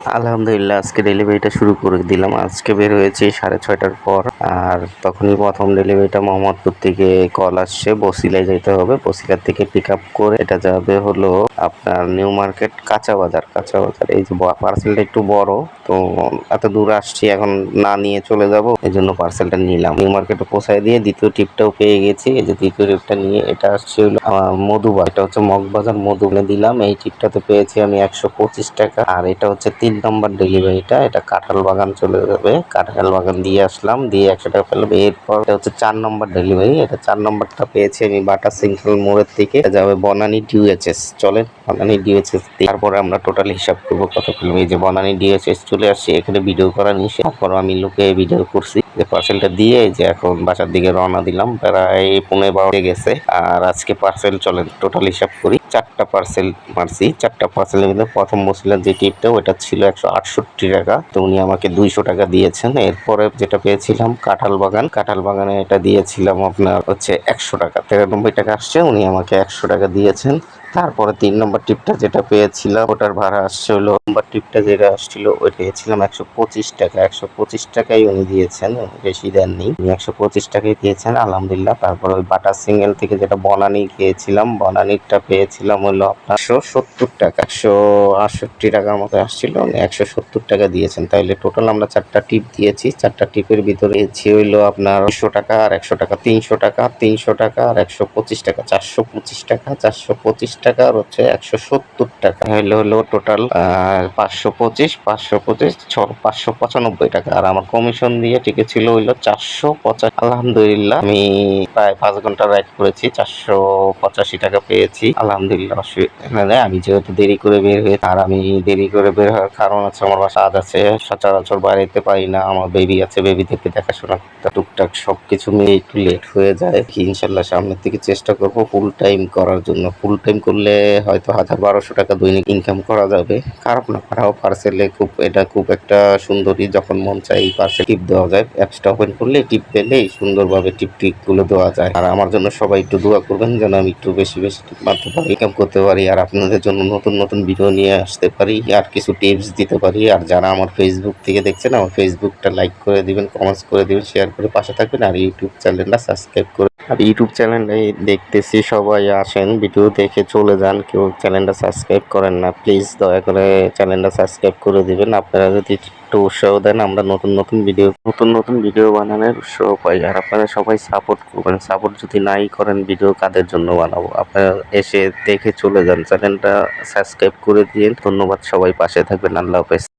আলহামদুলিল্লাহ, আজকে ডেলিভারিটা শুরু করে দিলাম। আজকে বের হয়েছি সাড়ে ছয়টার পর। আর তখনই প্রথম ডেলিভারিটা মোহাম্মদপুর থেকে কল আসছে। বসিলায় যেতে হবে। বসিলার থেকে পিক আপ করে এটা যাবে হলো আপনার নিউ মার্কেট কাঁচা বাজার কাঁচা বাজার, এই যে পার্সেলটা একটু বড়, তো এত দূর আসছি, এখন না নিয়ে চলে যাব এই জন্য পার্সেলটা নিলাম। নিউ মার্কেটে পৌঁছায় দিয়ে দ্বিতীয় টিপটাও পেয়ে গেছি, এই যে দ্বিতীয় টিপটা নিয়ে এটা আসছে হলো মধুবা এটা হচ্ছে মগবাজার মধুবনে দিলাম, এই টিপটাতে পেয়েছি আমি একশো পঁচিশ টাকা। আর এটা হচ্ছে তিন নম্বর ডেলিভারিটা এটা কাঁঠাল বাগান চলে যাবে। কাঁঠাল বাগান দিয়ে আসলাম, দিয়ে একশো টাকা পেলাম। এরপর এটা হচ্ছে চার নম্বর ডেলিভারি এটা চার নম্বরটা পেয়েছি আমি বাটা সিঙ্গেল মোড়ের থেকে যাবে বনানী ডিউএচএস চলেন। বনানী ডিউএচএস তারপরে আমরা টোটাল হিসাব করব কত পেলাম এই যে বনানী ডিউএচএস চলে আসছে, এখানে ভিডিও করা নিষেধ তারপর আমি লোকে ভিডিও করছি। যে পার্সেলটা দিয়ে যে এখন বাসার দিকে রওনা দিলাম, প্রায় পনেরো বারো হয়ে গেছে। আর আজকে পার্সেল চলেন টোটাল হিসাব করি, চারটা পার্সেল মারছি। চারটা পার্সেলের মধ্যে প্রথম বসিলার যে টিপটা ওটা ছিল একশো আটষট্টি টাকা। তো উনি আমাকে দুইশো টাকা দিয়েছেন। এরপরে যেটা পেয়েছিলাম, কাঁঠাল বাগান। কাঁঠাল বাগানে এটা দিয়েছিলাম আপনার হচ্ছে একশো টাকা। তিরানব্বই টাকা আসছে, উনি আমাকে একশো টাকা দিয়েছেন। তারপরে তিন নম্বর টিপটা যেটা পেয়েছিলাম, ওটার ভাড়া আসছে হলো নম্বর টিপটা যেটা আসছিল ওই পেয়েছিলাম একশো পঁচিশ টাকা। একশো পঁচিশ টাকাই উনি দিয়েছেন, বেশি দেননি। উনি একশো পঁচিশ টাকাই দিয়েছেন, আলহামদুলিল্লাহ। তারপর ওই বাটার সিঙ্গেল থেকে যেটা বনানি গিয়েছিলাম বনানিরটা পেয়েছিলাম হলো আপনার একশো সত্তর টাকা। একশো আটষট্টি টাকার মতো আসছিল, উনি একশো সত্তর টাকা দিয়েছেন। তাইলে টোটাল আমরা চারটা টিপ দিয়েছি, চারটা টিপের ভিতরে দিয়েছি হইল আপনার একশো টাকা, আর একশো টাকা, তিনশো টাকা তিনশো টাকা, আর একশো পঁচিশ টাকা, চারশো পঁচিশ টাকা, চারশো পঁচিশ টাকা আর হচ্ছে একশো সত্তর টাকা। হইল হলো টোটাল পাঁচশো পঁচিশ পাঁচশো পঁচিশ ছ পাঁচশো পঁচানব্বই টাকা। আর আমার কমিশন দিয়ে টিকে ছিল হইল চারশো পঁচাশি আলহামদুলিল্লাহ আমি প্রায় পাঁচ ঘণ্টা রাইড করেছি চারশো পঁচাশি টাকা পেয়েছি। আলহামদুলিল্লাহ অসুবিধা আমি যেহেতু দেরি করে বের হয়ে আর আমি দেরি করে বের হওয়ার কারণ আছে আমার বাসা কাজ আছে। সচরাচর বাড়িতে পারি না। আমার বেবি আছে বেবি থেকে দেখাশোনা করতে টুকটাক সবকিছু মিলে একটু লেট হয়ে যায়। কি ইনশাল্লাহ সামনের থেকে চেষ্টা করব ফুল টাইম করার জন্য। ফুল টাইম করলে হয়তো হাজার বারোশো টাকা দৈনিক ইনকাম করা যাবে। খারাপ না, খারাপ পার্সেলে খুব, এটা খুব একটা সুন্দরী যখন মন চাই পার্সেল টিপ দেওয়া যায়। অ্যাপসটা ওপেন করলে টিপ পেলেই সুন্দরভাবে টিপ টিপগুলো দেওয়া যায়। আর আমার জন্য সবাই একটু দোয়া করবেন যেন আমি একটু বেশি বেশি টিপ মারতে পারি ইনকাম করতে পারি। আর আপনাদের জন্য নতুন নতুন ভিডিও নিয়ে আসতে পারি, আর কিছু টিপস দিতে পারি। আর যারা আমার ফেসবুক থেকে দেখছেন, আমার ফেসবুকটা লাইক করে দিবেন কমেন্টস করে দিবেন শেয়ার করে পাশে থাকবেন। আর ইউটিউব চ্যানেলটা সাবস্ক্রাইব করে আর ইউটিউব চ্যানেলে দেখতেছি সবাই আসেন ভিডিও দেখে চলে যান, কেউ চ্যানেলটা সাবস্ক্রাইব করেন না, প্লিজ দয়া করে চ্যানেলটা সাবস্ক্রাইব করে দিবেন। আপনারা যদি একটু উৎসাহ দেন, আমরা নতুন নতুন ভিডিও, নতুন নতুন ভিডিও বানানোর উৎসাহ পাই। আর আপনারা সবাই সাপোর্ট করবেন। সাপোর্ট যদি নাই করেন, ভিডিও কাদের জন্য বানাবো? আপনারা এসে দেখে চলে যান। চ্যানেলটা সাবস্ক্রাইব করে দিন ধন্যবাদ সবাই, পাশে থাকবেন। আল্লাহ হাফেজ।